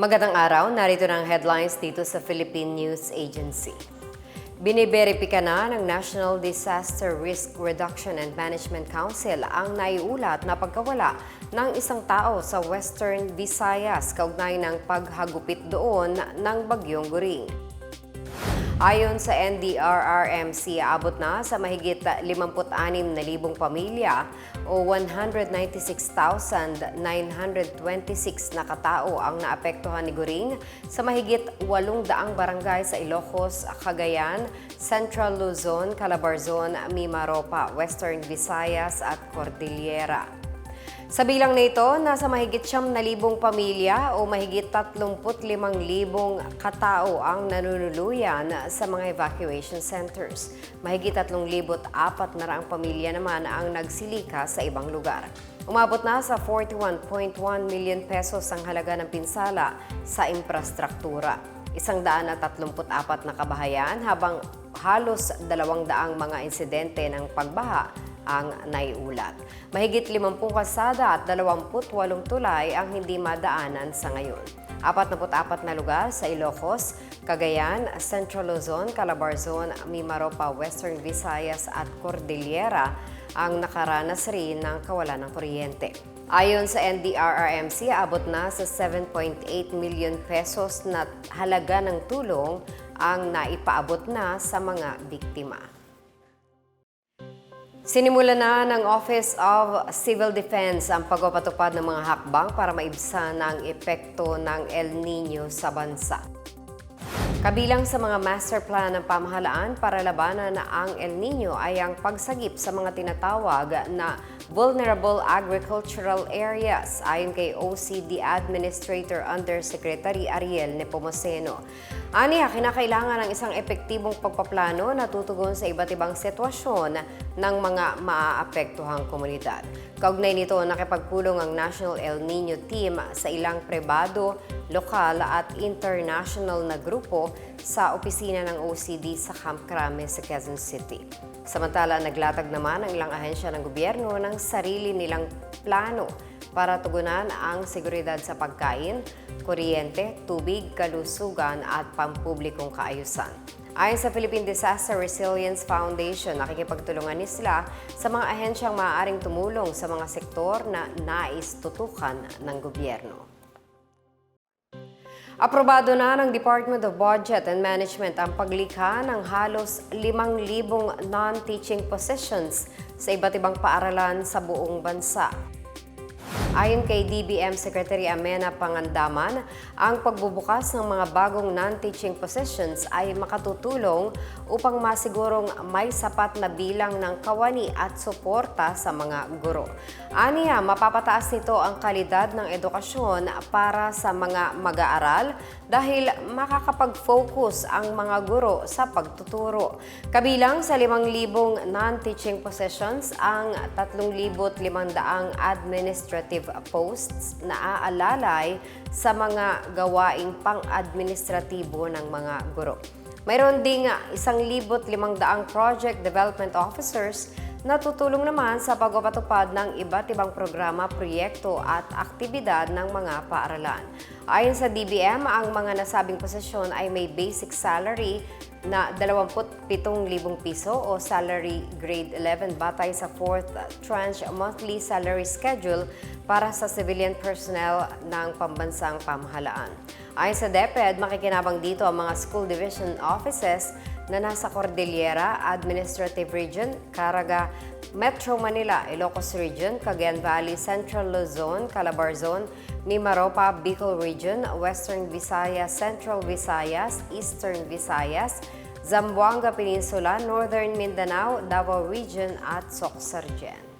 Magandang araw, narito na ang headlines dito sa Philippine News Agency. Biniberipika na ng National Disaster Risk Reduction and Management Council ang naiulat na pagkawala ng isang tao sa Western Visayas kaugnay ng paghagupit doon ng Bagyong Guring. Ayon sa NDRRMC, abot na sa mahigit 56,000 pamilya o 196,926 na katao ang naapektuhan ni Guring sa mahigit 800 barangay sa Ilocos, Cagayan, Central Luzon, Calabarzon, Mimaropa, Western Visayas at Cordillera. Sa bilang na ito, nasa mahigit siyam na libong pamilya o mahigit 35,000 katao ang nanunuluyan sa mga evacuation centers. Mahigit 3,004 na raang pamilya naman ang nagsilika sa ibang lugar. Umabot na sa 41.1 million pesos ang halaga ng pinsala sa infrastruktura. Isang daan at 34 na kabahayan habang halos dalawang daang mga insidente ng pagbaha ang naiulat. Mahigit 50 kasada at 28 tulay ang hindi madaanan sa ngayon. 44 na lugar sa Ilocos, Cagayan, Central Luzon, Calabarzon, Mimaropa, Western Visayas at Cordillera ang nakaranas rin ng kawalan ng kuryente. Ayon sa NDRRMC, abot na sa 7.8 million pesos na halaga ng tulong ang naipaabot na sa mga biktima. Sinimula na ng Office of Civil Defense ang pagpapatupad ng mga hakbang para maibsan ang epekto ng El Nino sa bansa. Kabilang sa mga master plan ng pamahalaan para labanan ang El Nino ay ang pagsagip sa mga tinatawag na vulnerable agricultural areas ayon kay OCD Administrator Undersecretary Ariel Nepomuceno. Aniya, kinakailangan ng isang epektibong pagpaplano na tutugon sa iba't ibang sitwasyon ng mga maaapektuhang komunidad. Kaugnay nito, nakipagpulong ang National El Nino Team sa ilang pribado, lokal at international na grupo sa opisina ng OCD sa Camp Crame sa Quezon City. Samantala, naglatag naman ang ilang ahensya ng gobyerno ng sarili nilang plano para tugunan ang seguridad sa pagkain, kuryente, tubig, kalusugan at pampublikong kaayusan. Ayon sa Philippine Disaster Resilience Foundation, nakikipagtulungan ni sila sa mga ahensyang maaaring tumulong sa mga sektor na nais tutukan ng gobyerno. Aprobado na ng Department of Budget and Management ang paglikha ng halos 5,000 non-teaching positions sa iba't ibang paaralan sa buong bansa. Ayon kay DBM Secretary Amena Pangandaman, ang pagbubukas ng mga bagong non-teaching positions ay makatutulong upang masigurong may sapat na bilang ng kawani at suporta sa mga guro. Aniya, mapapataas nito ang kalidad ng edukasyon para sa mga mag-aaral dahil makakapag-focus ang mga guro sa pagtuturo. Kabilang sa 5,000 non-teaching positions ang 3,500 administrative posts na aalalay sa mga gawaing pang-administratibo ng mga guro. Mayroon ding 1,500 project development officers na tutulong naman sa pagpapatupad ng iba't ibang programa, proyekto at aktibidad ng mga paaralan. Ayon sa DBM, ang mga nasabing posisyon ay may basic salary na 27,000 piso o salary grade 11 batay sa 4th tranche monthly salary schedule para sa civilian personnel ng pambansang pamahalaan. Ayon sa DepEd, makikinabang dito ang mga school division offices na nasa Cordillera Administrative Region, Caraga, Metro Manila, Ilocos Region, Cagayan Valley, Central Luzon, Calabarzon, Mimaropa, Bicol Region, Western Visayas, Central Visayas, Eastern Visayas, Zamboanga Peninsula, Northern Mindanao, Davao Region at Socsargen.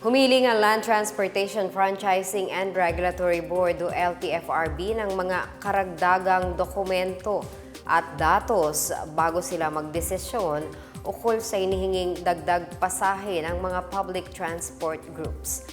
Humiling ang Land Transportation Franchising and Regulatory Board o LTFRB ng mga karagdagang dokumento at datos bago sila magdesisyon ukol sa inihinging dagdag pasahe ng mga public transport groups.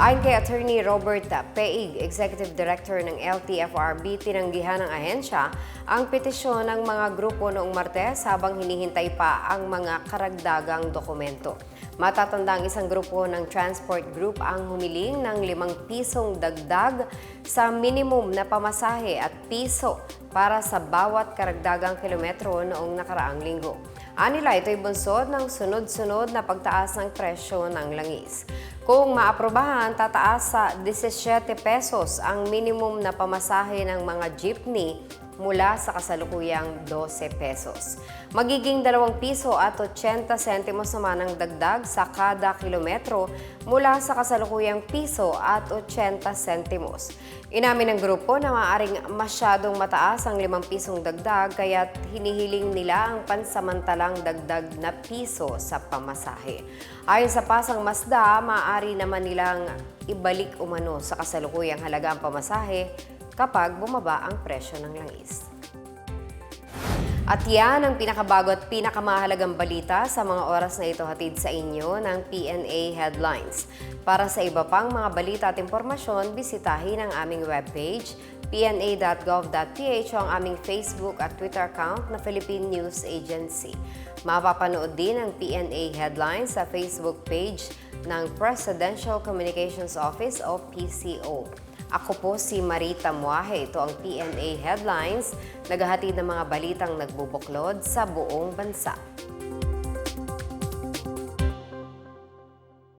Ayon kay Attorney Robert Peig, Executive Director ng LTFRB, tinanggihan ng ahensya ang petisyon ng mga grupo noong Martes habang hinihintay pa ang mga karagdagang dokumento. Matatanda ang isang grupo ng transport group ang humiling ng limang pisong dagdag sa minimum na pamasahe at piso para sa bawat karagdagang kilometro noong nakaraang linggo. Anila ito'y bunsod ng sunod-sunod na pagtaas ng presyo ng langis. Kung maaprobahan, tataas sa 17 pesos ang minimum na pamasahe ng mga jeepney mula sa kasalukuyang 12 pesos. Magiging 2 piso at 80 sentimos naman ang dagdag sa kada kilometro mula sa kasalukuyang piso at 80 sentimos. Inamin ng grupo na maaaring masyadong mataas ang 5 pisong dagdag kaya hinihiling nila ang pansamantalang dagdag na piso sa pamasahe. Ayon sa Pasang Masda, maaari naman nilang ibalik umano sa kasalukuyang halaga ang pamasahe kapag bumaba ang presyo ng langis. At yan ang pinakabago at pinakamahalagang balita sa mga oras na ito hatid sa inyo ng PNA Headlines. Para sa iba pang mga balita at impormasyon, bisitahin ang aming webpage pna.gov.ph o ang aming Facebook at Twitter account na Philippine News Agency. Mapapanood din ang PNA Headlines sa Facebook page ng Presidential Communications Office o PCO. Ako po si Marita Muahe. Ito ang PNA Headlines, naghahatid ng mga balitang nagbubuklod sa buong bansa.